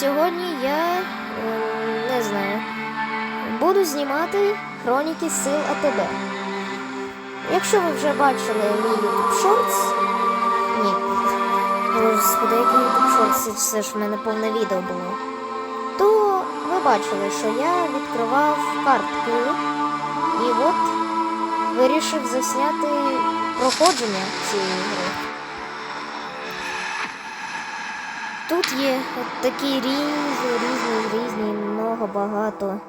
сьогодні я е, не знаю. Буду знімати хроніки сил АТБ. Якщо ви вже бачили мій YouTube Shorts, ні. Господи, який YouTube Shorts, все ж в мене повне відео було. То ви бачили, що я відкривав картки і от вирішив засняти проходження цієї гри. Тут є от такі різні, різні, різні, много багато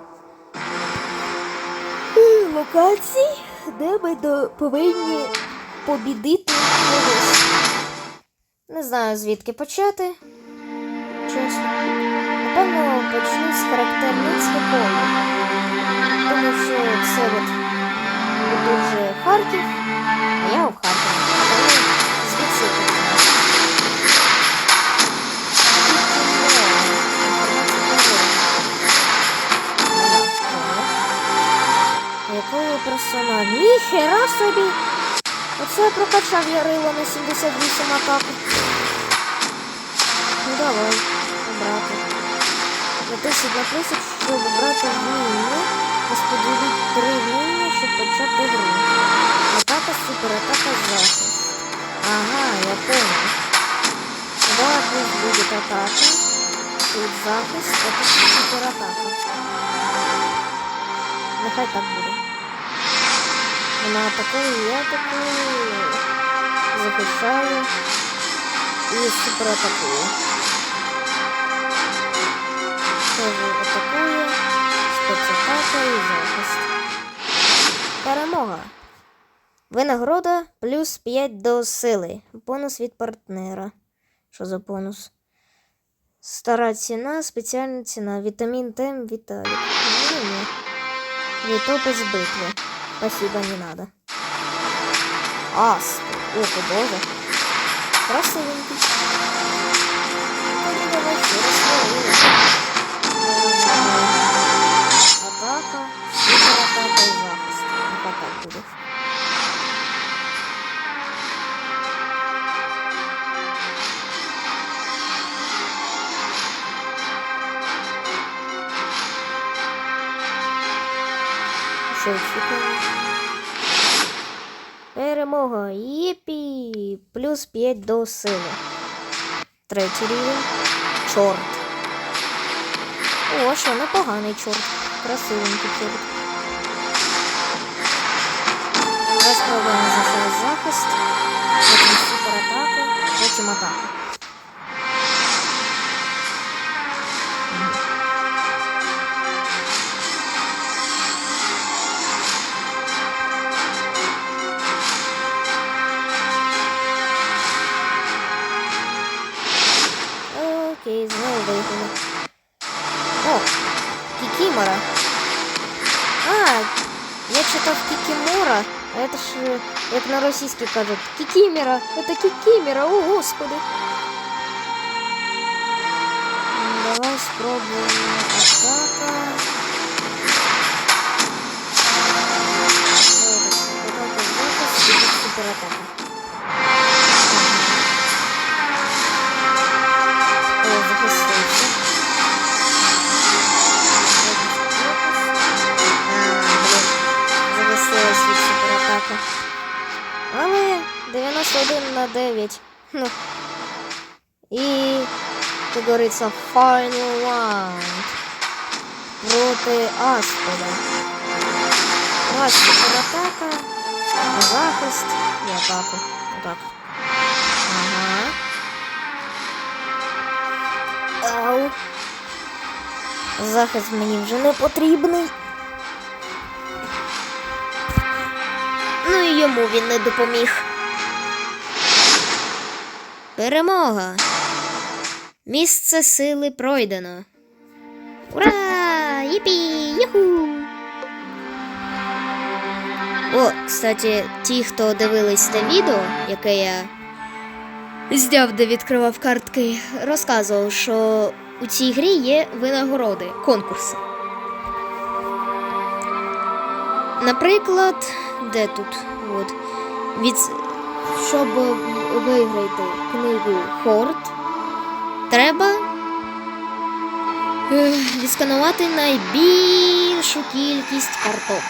локацій, де ми до, повинні побідити когось. Не знаю звідки почати. Чесно. Напевно, почну з характерницьке коло. Тому що це от дуже Харків, а я у Харкові. Звідси персонаж? Ніхера собі! Оце я прокачав Ярила на 78 атаку. Ну давай, обрати. Натисніть на плюсик, щоб обрати вміння. Розподіліть три вміння, щоб почати гру. Атака, суператака, захист. Ага, я понял. Давай пусть будет атака. Тут захист, а тут суператака. Нехай так буде. Вона атакує, я атакую, захищаю і суператакую. Тоже атакує, спецатака і захист. Перемога. Винагорода плюс 5 до сили. Бонус від партнера. Що за бонус? Стара ціна, спеціальна ціна. Вітамін Т, Віталік. Ну, ні. Битви. Спасибо, не надо. Ас. О, боже. Красивенький. Атака, суператака і захист. Нехай так буде. Перемога. Єпі. Плюс 5 до сили. Третій рівень. Чорт. О, що непоганий чорт. Красивенький чорт. Зараз за захист. Потім суператаку, потім атаку. О, Кикимора. А, я читав Кикимора, а это ж, э, як на російській кажуть, Кикимера. Это Кикимера, о господи. М, Давай спробуємо атака. О, Атака, захист, і тут суператака. О, захистився. Але 91 на 9. Ну. І, як говориться, final round проти Аспода. Ось суператака, захист і атаку. Отак. Ага. Ау. Захист мені вже не потрібний. Ну і йому він не допоміг. Перемога. Місце сили пройдено. Ура! Їпі! Юху! О, кстати, ті, хто дивились те відео, яке я зняв, де відкривав картки, розказував, що у цій грі є винагороди, конкурси. Наприклад, де тут? От. Від... Щоб виграти книгу Хорт, треба Е, Відсканувати найбільшу кількість карток.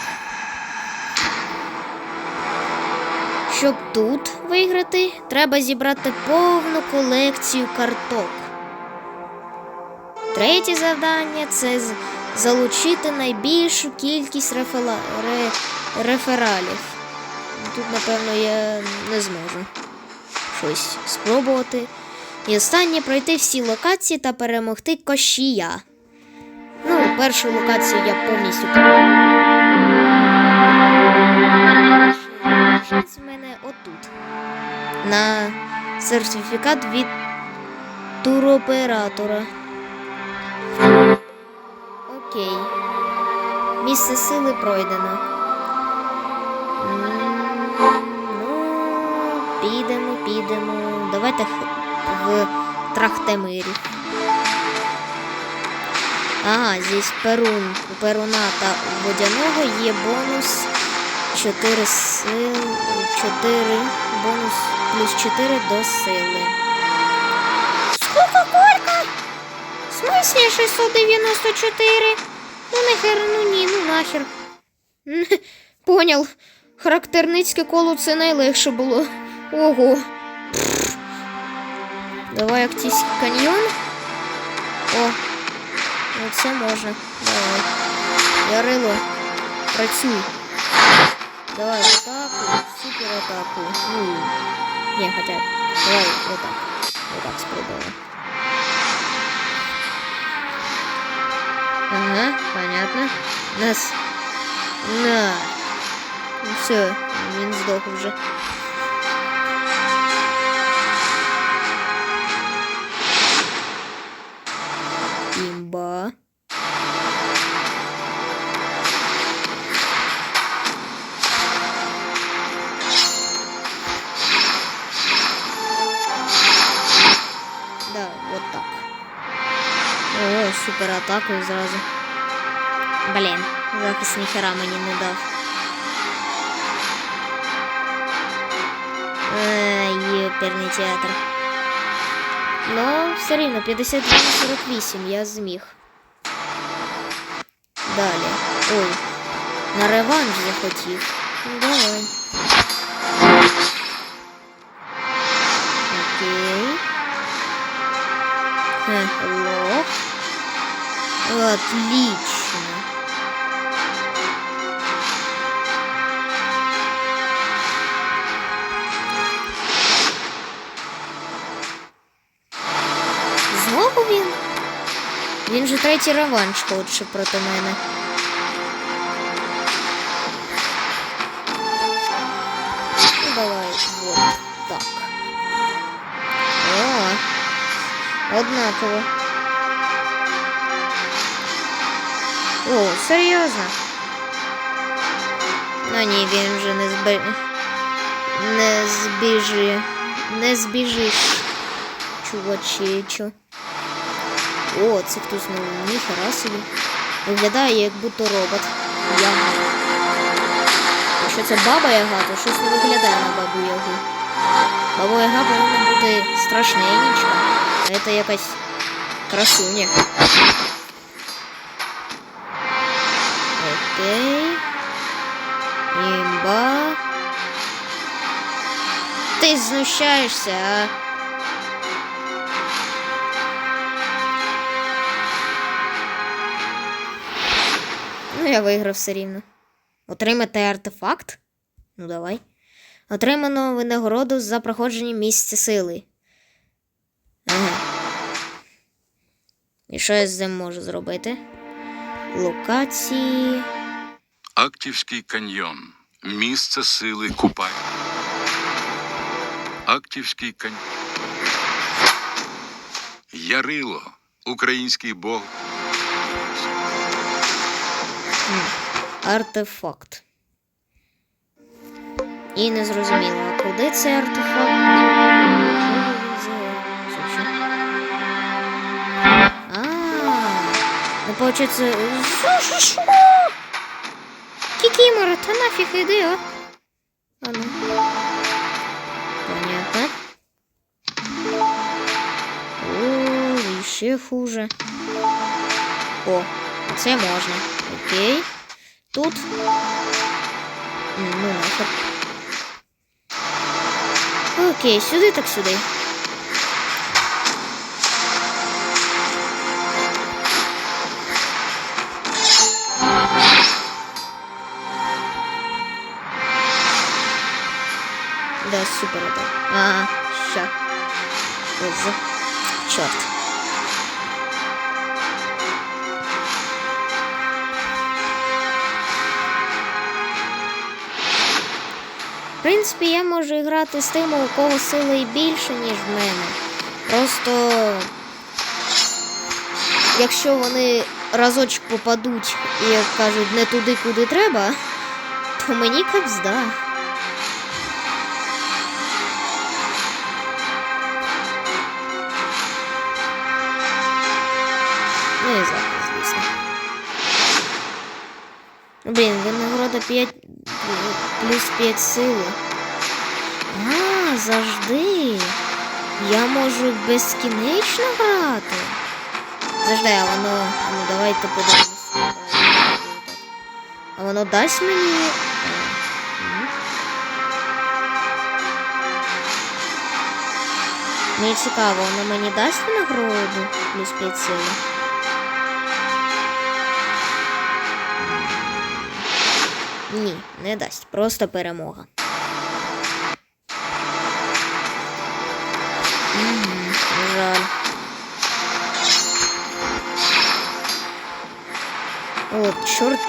Щоб тут виграти, треба зібрати повну колекцію карток. Третє завдання це з- залучити найбільшу кількість рефела... ре... рефералів. Тут, напевно, я не зможу щось спробувати. І останнє пройти всі локації та перемогти кощія. Ну, першу локацію я повністю у мене отут. На сертифікат від туроператора. Окей. Місце сили пройдено. Ну, підемо, підемо. Давайте в Трахтемирі. Ага, здесь перун. У перуна та водяного є бонус 4 сил. 4 бонус плюс 4 до сили. В 694? Ну нахер, ну ні, ну нахер. Понял. Характерницьке коло це найлегше було. Ого. Давай Актійський каньйон. О, ну це можна. Давай. Ярило, працюй. Давай атаку, супер атаку. Ну, не, хотя, давай. Вот так спробуємо. Ага, понятно. Нас. На. Ну все, він здох вже. Імба. Да, вот так. О, супер атакою зразу. Блін, захист ніхера мені не дав. Ай, Єперний театр. Ну, все рівно, 52-48 я зміг. Далі. Ой, на реванш захотів. Ну, давай. Окей. Хе, лох. Отлично. Знову він? Він же третій реванш хоче проти мене. Ну, давай, вот так. О, однаково. О, серйозно? Ну ні, він вже не збе... Не збіжи. Не збіжиш, чувачечо. О, це хтось новий ніхера собі. Виглядає як будто робот. Яга. Якщо це баба Яга, то щось не виглядає на бабу Ягу. Баба Яга повинна бути страшненечка. А це якась красуня. Окей. Імба. Ти знущаєшся, а? Ну, я виграв все рівно. Отримати артефакт? Ну, давай. Отримано винагороду за проходження місця сили. Ага. І що я з цим можу зробити? Локації. Актівський каньйон. Місце сили Купай. Актівський каньйон. Ярило. Український бог. Артефакт. І не зрозуміло, куди цей артефакт? А, ну получается. Кікімора, та нафіг іди, а? А ну. Понятно. О, і ще хуже. О, це можна. Окей. Тут. Ну, нахер. Окей, сюди так сюди. Это. Ага, ща. Из. Черт. В принципі, я можу грати з тими, у кого сили більше, ніж в мене. Просто якщо вони разочок попадуть і кажуть не туди, куди треба, то мені капзда. Винагорода 5 плюс 5 сили. А, завжди. Я можу безкінечно грати. Завжди, а воно. Ну давайте подивимось. А воно дасть мені. Мені цікаво, воно мені дасть винагороду плюс 5 сили. Ні, не дасть. Просто перемога. Мгм, Жаль. От, чорт.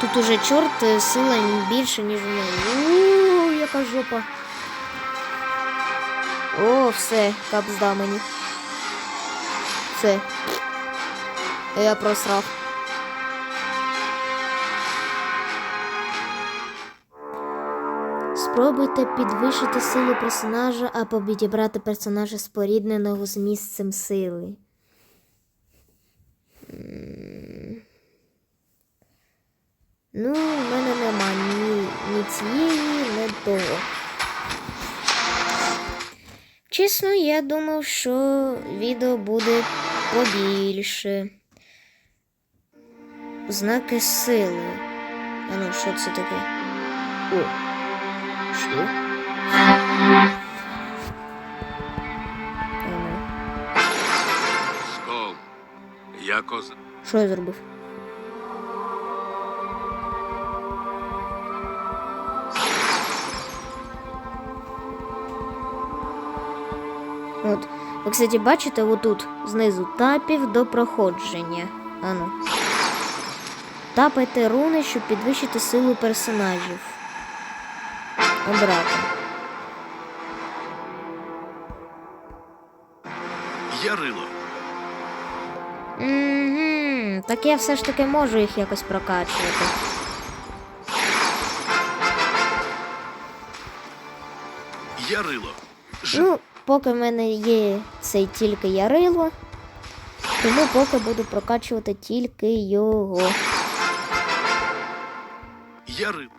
Тут уже чорт е, сила більше, ніж в мене. Ууу, яка жопа. О, все, капзда мені. Все. Я просрав. Спробуйте підвищити силу персонажа або підібрати персонажа спорідненого з місцем сили. Ну, в мене нема ні, ні цієї, ні того. Чесно, я думав, що відео буде побільше. Знаки сили. А ну, що це таке? О. Скол. Я коза. Що я зробив? От. Ви, кстати, бачите, отут знизу тапів до проходження. Ану. Тапайте руни, щоб підвищити силу персонажів. Обрати. Ярило. Угу. Так я все ж таки можу їх якось прокачувати. Ярило. Ж... Ну, поки в мене є цей тільки ярило, тому поки буду прокачувати тільки його. Ярило.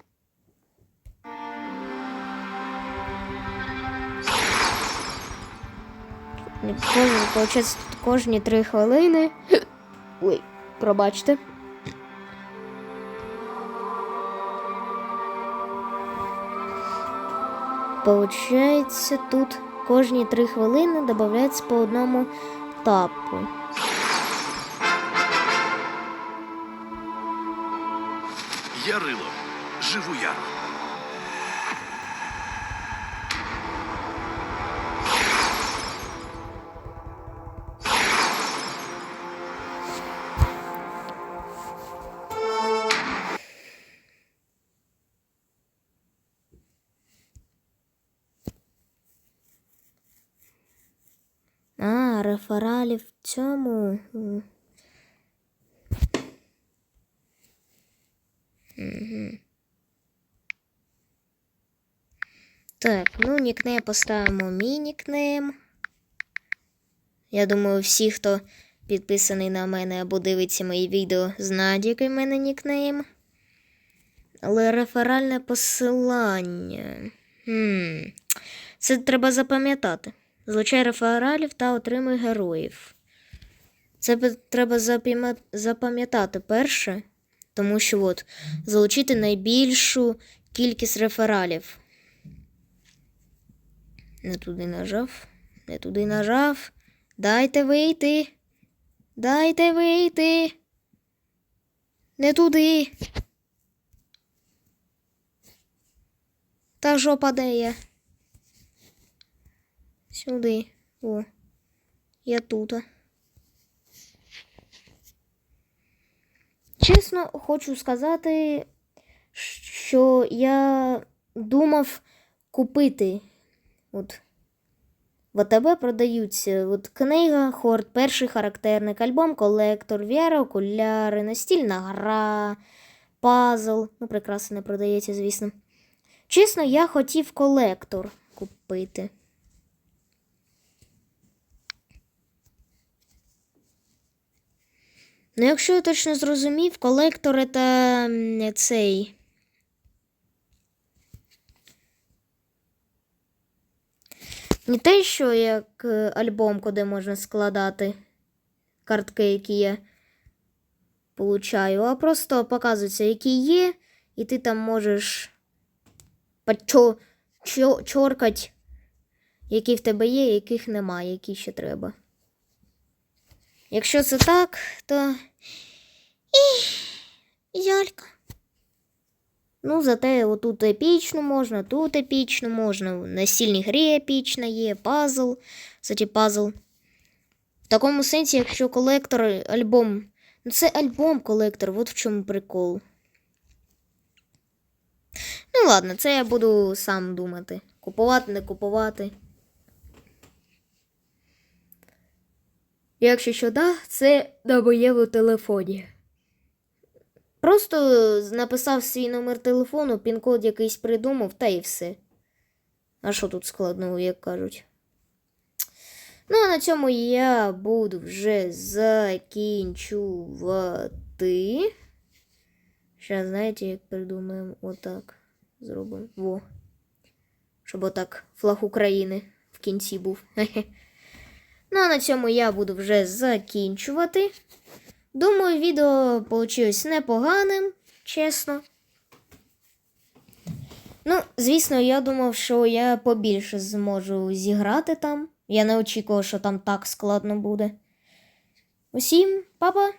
Кожен, получається, тут кожні три хвилини. Ой, пробачте. Получається, тут кожні три хвилини додається по одному тапу. Ярило. Живу я. А, рефералі в цьому. Так, ну нікнейм поставимо мій нікнейм. Я думаю, всі, хто підписаний на мене або дивиться мої відео, знають, який в мене нікнейм. Але реферальне посилання. Хм. Це треба запам'ятати. Злучай рефералів та отримуй героїв. Це треба запам'ятати перше, тому що от залучити найбільшу кількість рефералів. Не туди нажав, не туди нажав. Дайте вийти. Дайте вийти. Не туди. Та жопа де є. Сюди. О. Я тут. Чесно, хочу сказати, що я думав купити. От в АТБ продаються от книга, хорд, перший характерник, альбом, колектор, віра, окуляри, настільна гра, пазл. Ну, прикраси не продається, звісно. Чесно, я хотів колектор купити. Ну, якщо я точно зрозумів, колектор це цей. Не те, що як е, альбом, куди можна складати картки, які я получаю, а просто показується, які є, і ти там можеш почо, чо, чоркать, які в тебе є, яких немає, які ще треба. Якщо це так, то. І... Жалька. Ну, зате отут епічну можна, тут епічну можна, в настільній грі епічна є, пазл. Кстати, пазл. В такому сенсі, якщо колектор альбом. Ну, це альбом колектор, от в чому прикол. Ну, ладно, це я буду сам думати. Купувати, не купувати. Якщо що да, це на моєму телефоні. Просто написав свій номер телефону, пін-код якийсь придумав, та і все. А що тут складного, як кажуть? Ну, а на цьому я буду вже закінчувати. Зараз, знаєте, як придумаємо, отак зробимо. Во. Щоб отак флаг України в кінці був. Ну, а на цьому я буду вже закінчувати. Думаю, відео вийшло непоганим, чесно. Ну, звісно, я думав, що я побільше зможу зіграти там. Я не очікував, що там так складно буде. Усім, папа!